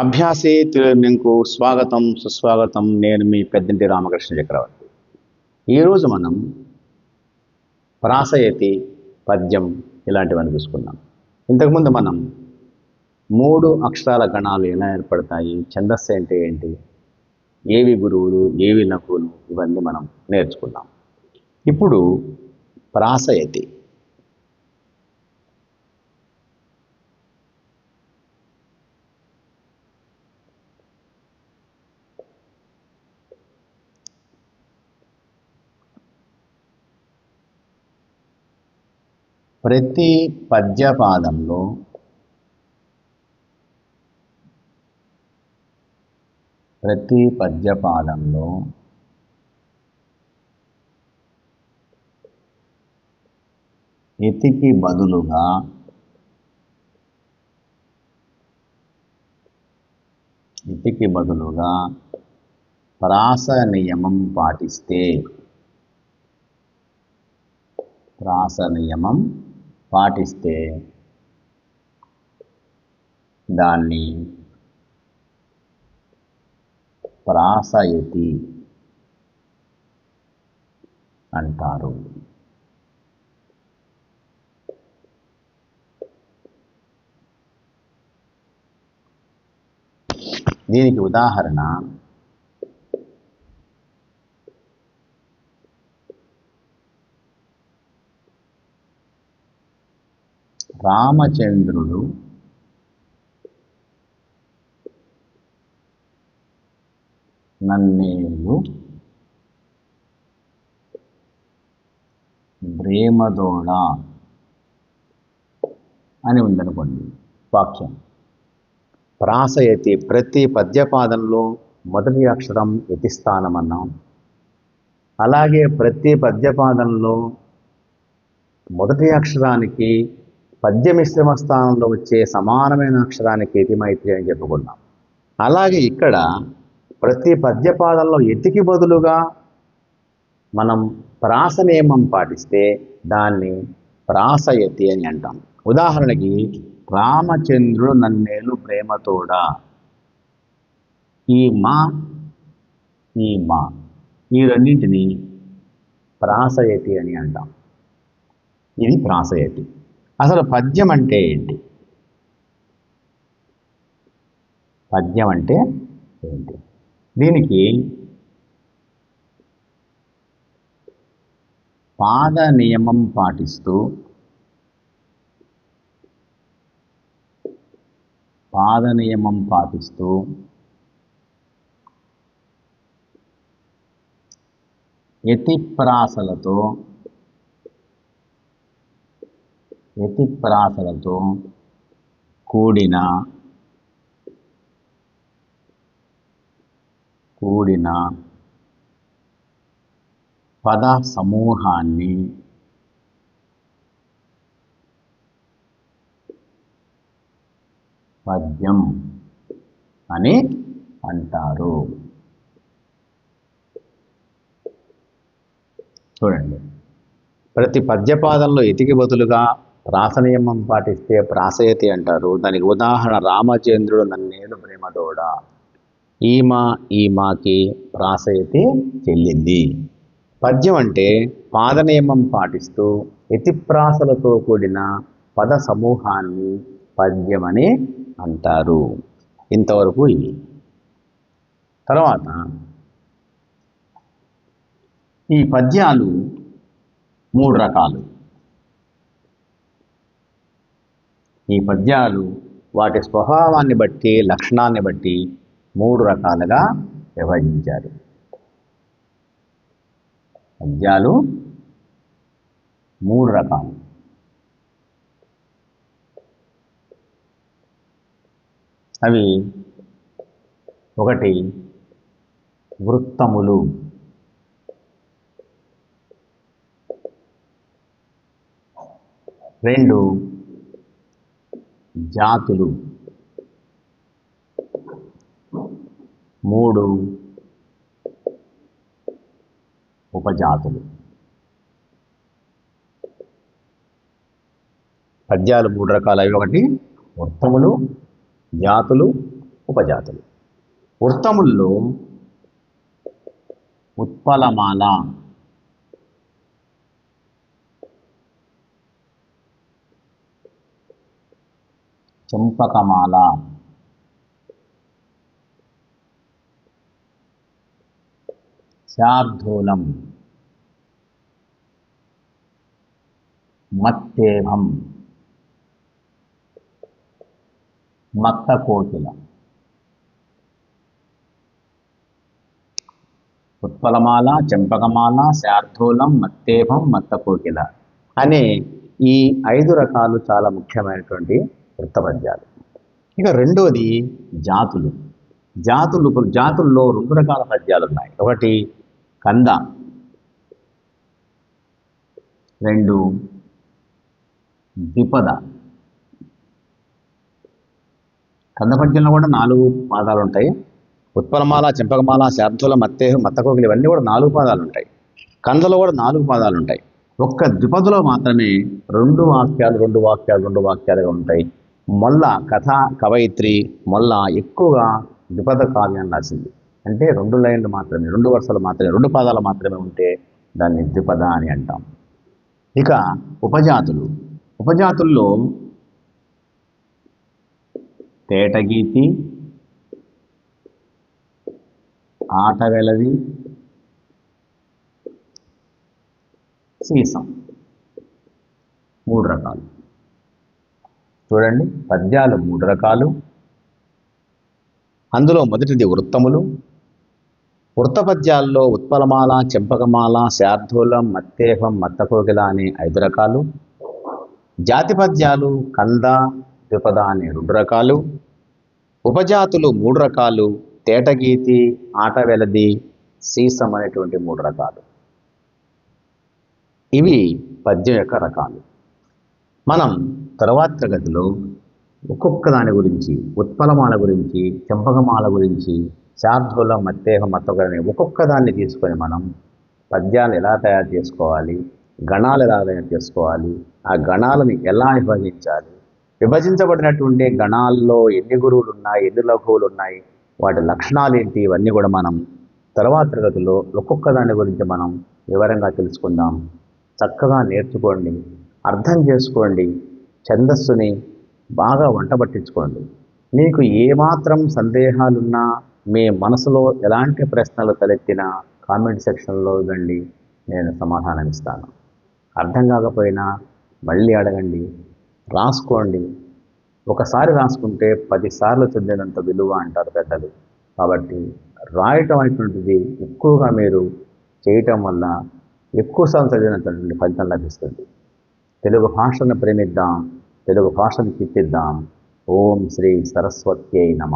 అభ్యాసే తిరుకు స్వాగతం సుస్వాగతం. నేను మీ పెద్దంటి రామకృష్ణ చక్రవర్తి. ఈరోజు మనం ప్రాసయతి పద్యం ఇలాంటివన్నీ చూసుకున్నాం ఇంతకుముందు మనం మూడు అక్షరాల గణాలు ఎలా ఏర్పడతాయి ఛందస్సు అంటే ఏంటి ఏవి గురువులు ఏవి నకులు ఇవన్నీ మనం నేర్చుకున్నాం ఇప్పుడు ప్రాసయతి. ప్రతి పద్యపాదంలో ప్రతి పద్యపాదంలో ఎతికి బదులుగా ఎతికి బదులుగా ప్రాస నియమం పాటిస్తే ప్రాస నియమం పాటిస్తే దాన్ని ప్రాసయతి అంటారు. దీనికి ఉదాహరణ రామచంద్రుడు నన్నేలు ప్రేమదోడ అని ఉందనుకోండి. వాక్యం. ప్రాసయతి ప్రతి పద్యపాదంలో మొదటి అక్షరం యతిస్థానం అన్నాం అలాగే ప్రతి పద్యపాదంలో మొదటి అక్షరానికి పద్య మిశ్రమ స్థానంలో వచ్చే సమానమైన అక్షరానికి యతిమైత్రి అని చెప్పుకున్నాం. అలాగే ఇక్కడ ప్రతి పద్యపాదంలో ఎతికి బదులుగా మనం ప్రాస నియమం పాటిస్తే దాన్ని ప్రాసయతి అని అంటాం. ఉదాహరణకి రామచంద్రుడు నన్నేలు ప్రేమతోడ? ఈ మా ఈ మా ఈ రెండింటిని ప్రాసయతి అని అంటాం. ఇది ప్రాసయతి. అసలు పద్యం అంటే ఏంటి? పద్యం అంటే ఏంటి? దీనికి పాద నియమం పాటిస్తూ పాద నియమం పాటిస్తూ యతిప్రాసలతో యతిప్రాసలతో కూడిన కూడిన పద సమూహాన్ని పద్యం అని అంటారు. చూడండి. ప్రతి పద్యపాదంలో ఇతికి బదులుగా రాసనియమం పాటిస్తే ప్రాసయతి అంటారు. దానికి ఉదాహరణ రామచంద్రుడు నన్నేడు ప్రేమతోడ? ఈమా ఈమాకి ప్రాసయతి చెల్లింది. పద్యం అంటే పాదనియమం పాటిస్తూ ఎతిప్రాసలతో కూడిన పద సమూహాన్ని పద్యమని అంటారు. ఇంతవరకు ఇవి తర్వాత ఈ పద్యాలు మూడు రకాలు. ఈ పద్యాలు వాటి స్వభావాన్ని బట్టి లక్షణాన్ని బట్టి మూడు రకాలుగా విభజించారు. పద్యాలు మూడు రకాలు. అవి ఒకటి వృత్తములు. రెండు జాతులు. మూడు ఉపజాతులు. పద్యాలు మూడు రకాలు. అవి ఒకటి వృత్తములు జాతులు ఉపజాతులు. వృత్తముల్లో ఉత్పలమాల చంపకమాల. శార్ధూలం. మత్తేభం. మత్తకోకిల. ఉత్పలమాల చెంపకమాల శార్ధూలం మత్తేభం మత్తకోకిల. అనే ఈ ఐదు రకాలు చాలా ముఖ్యమైనటువంటి వృత్తపద్యాలు. ఇక రెండోది జాతులు. జాతులు జాతుల్లో రెండు రకాల పద్యాలు ఉన్నాయి. ఒకటి కంద రెండు ద్విపద. కంద పద్యంలో కూడా నాలుగు పాదాలు ఉంటాయి. ఉత్పలమాల చెంపకమాల శార్థుల మత్తేహు మత్తకోకిలు ఇవన్నీ కూడా నాలుగు పాదాలు ఉంటాయి. కందలో కూడా నాలుగు పాదాలు ఉంటాయి. ఒక్క ద్విపదలో మాత్రమే రెండు వాక్యాలు రెండు వాక్యాలు రెండు వాక్యాలుగా ఉంటాయి. మొల్ల కథ కవయిత్రి మొల్ల ఎక్కువగా ద్విపద కావ్యాన్ని రాసింది. అంటే రెండు లైన్లు మాత్రమే రెండు వరుసలు మాత్రమే రెండు పదాలు మాత్రమే ఉంటే దాన్ని ద్విపద అని అంటాం. ఇక ఉపజాతులు. ఉపజాతుల్లో తేటగీతి ఆటవెలది సీసం. మూడు రకాలు. చూడండి పద్యాలు మూడు రకాలు. అందులో మొదటిది వృత్తములు. వృత్త పద్యాల్లో ఉత్పలమాల చెంపకమాల శార్ధూలం మత్తేహం మత్తకోకిల అనే ఐదు రకాలు. జాతి పద్యాలు కంద ద్విపద అనే రెండు రకాలు. ఉపజాతులు మూడు రకాలు. తేటగీతి ఆటవెలది సీసం అనేటువంటి మూడు రకాలు. ఇవి పద్యం యొక్క రకాలు. మనం తర్వాత తరగతిలో ఒక్కొక్క దాని గురించి ఉత్పలమాల గురించి చెంపకమాల గురించి శార్ధుల మత్తేహ మత్తగలని ఒక్కొక్క దాన్ని తీసుకొని మనం పద్యాలు ఎలా తయారు చేసుకోవాలి గణాలు ఎలా తయారు చేసుకోవాలి ఆ గణాలను ఎలా విభజించాలి విభజించబడినటువంటి గణాల్లో ఎన్ని గురువులు ఉన్నాయి ఎన్ని లఘువులు ఉన్నాయి వాటి లక్షణాలు ఏంటి ఇవన్నీ కూడా మనం తర్వాత తరగతిలో ఒక్కొక్క దాని గురించి మనం వివరంగా తెలుసుకుందాం. చక్కగా నేర్చుకోండి అర్థం చేసుకోండి ఛందస్సుని బాగా వంట పట్టించుకోండి. మీకు ఏమాత్రం సందేహాలున్నా మీ మనసులో ఎలాంటి ప్రశ్నలు తలెత్తినా కామెంట్ సెక్షన్లో ఇవ్వండి నేను సమాధానం ఇస్తాను అర్థం కాకపోయినా మళ్ళీ అడగండి రాసుకోండి. ఒకసారి రాసుకుంటే పదిసార్లు చెందినంత విలువ అంటారు పెద్దలు. కాబట్టి రాయటం అనేటువంటిది ఎక్కువగా మీరు చేయటం వల్ల ఎక్కువ సార్లు చదివినటువంటి ఫలితం లభిస్తుంది. తెలుగు భాషను ప్రేమిద్దాం తెలుగు భాషను కీర్తిద్దాం. ఓం శ్రీ సరస్వత్యై నమ.